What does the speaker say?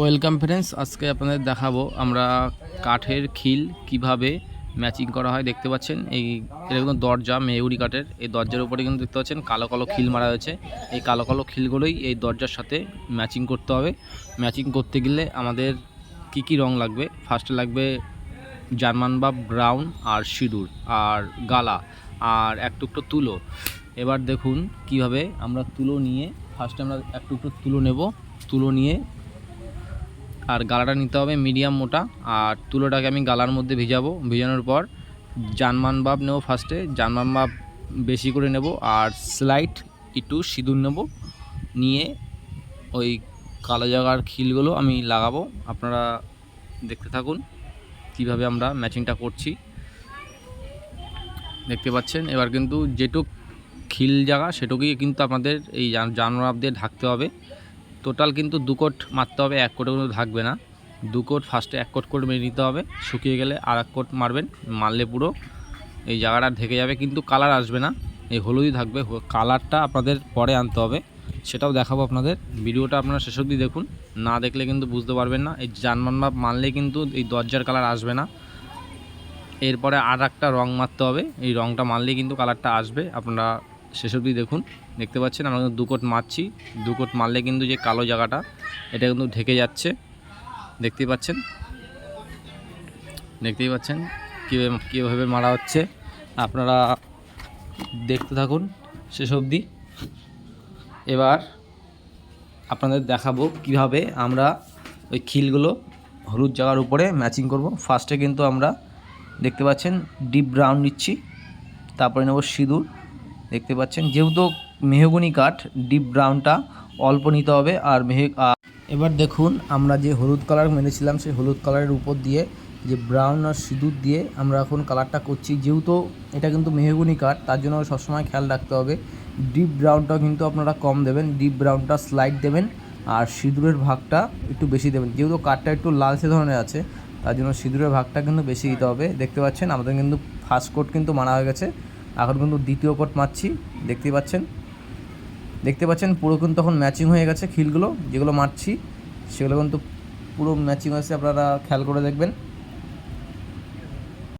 Welcome friends আজকে আপনাদের দেখাবো আমরা কাঠের খিল কীভাবে ম্যাচিং করা হয়, দেখতে পাচ্ছেন? এই এরকম দরজা মেউরি কাঠের। এই দরজার উপরে কিন্তু দেখতে পাচ্ছেন, কালো কালো খিল মারা হয়েছে। এই কালো কালো খিলগুলোই এই দরজার সাথে ম্যাচিং করতে হবে। ম্যাচিং করতে গেলে আমাদের কি কি রং লাগবে? ফার্স্টে লাগবে জার্মান বা ব্রাউন আর সিঁদুর আর গালা আর এক টুকরো তুলো। এবার দেখুন কীভাবে আমরা তুলো নিয়ে ফার্স্টে আমরা এক টুকরো তুলো নেব। তুলো নিয়ে আর গালাটা নিতে হবে মিডিয়াম মোটা, আর তুলোটাকে আমি গালার মধ্যে ভিজাবো। ভিজানোর পর জানমান বাব নেব ফার্স্টে জানমান বাব বেশি করে নেব, আর স্লাইট একটু সিঁদুর নেব। নিয়ে ওই কালো জায়গার খিলগুলো আমি লাগাবো। আপনারা দেখতে থাকুন কীভাবে আমরা ম্যাচিংটা করছি। দেখতে পাচ্ছেন, এবার কিন্তু যেটুক খিল জায়গা, সেটুকুই কিন্তু আপনাদের এই জানোয়ার দিয়ে ঢাকতে হবে। টোটাল কিন্তু দু কোট মারতে হবে, এক কোটে কিন্তু থাকবে না। দু কোট ফার্স্টে এক কোট করে মেরে নিতে হবে, শুকিয়ে গেলে আর এক কোট মারবেন, মারলে পুরো এই জায়গাটা ঢেকে যাবে, কিন্তু কালার আসবে না, এই হলুদই থাকবে। কালারটা আপনাদের পরে আনতে হবে, সেটাও দেখাবো আপনাদের। ভিডিওটা আপনারা শেষ অবধি দেখুন, না দেখলে কিন্তু বুঝতে পারবেন না। এই জানমান মাপ মানলে কিন্তু এই দরজার কালার আসবে না। এরপরে আর একটা রং মারতে হবে, এই রংটা মারলেই কিন্তু কালারটা আসবে, আপনারা শেষ অবধি দেখুন, দেখতে পাচ্ছেন আমরা কিন্তু দুকোট মারছি। দু কোট মারলে কিন্তু যে কালো জায়গাটা, এটা কিন্তু ঢেকে যাচ্ছে। দেখতেই পাচ্ছেন? দেখতেই পাচ্ছেন কীভাবে কীভাবে মারা হচ্ছে। আপনারা দেখতে থাকুন শেষ অবধি। এবার আপনাদের দেখাবো কীভাবে আমরা ওই খিলগুলো হলুদ জায়গার উপরে ম্যাচিং করব। ফার্স্টে কিন্তু আমরা দেখতে পাচ্ছেন ডিপ ব্রাউন নিচ্ছি। তারপরে নেব সিঁদুর। দেখতে পাচ্ছেন। যেহেতু মেহগুনি কাঠ, ডিপ ব্রাউনটা অল্প নিতে হবে আর মেহে এবার দেখুন আমরা যে হলুদ কালার মেরেছিলাম, সেই হলুদ কালারের উপর দিয়ে যে ব্রাউন আর সিঁদুর দিয়ে আমরা এখন কালারটা করছি। যেহেতু এটা কিন্তু মেহগুনি কাঠ, তার জন্য সবসময় খেয়াল রাখতে হবে। ডিপ ব্রাউনটাও কিন্তু আপনারা কম দেবেন, ডিপ ব্রাউনটা স্লাইড দেবেন আর সিঁদুরের ভাগটা একটু বেশি দেবেন। যেহেতু কাঠটা একটু লালচে ধরনের আছে, তার জন্য সিঁদুরের ভাগটা কিন্তু বেশি দিতে হবে। দেখতে পাচ্ছেন, আমাদের কিন্তু ফার্স্ট কোট কিন্তু মারা হয়ে গেছে। এখন কিন্তু দ্বিতীয় কোট মারছি দেখতে পাচ্ছেন। দেখতে পাচ্ছেন, পুরো কিন্তু তখন ম্যাচিং হয়ে গেছে খিলগুলো, যেগুলো মারছি, সেগুলো কিন্তু পুরো ম্যাচিং হয়েছে, আপনারা খেয়াল করে দেখবেন।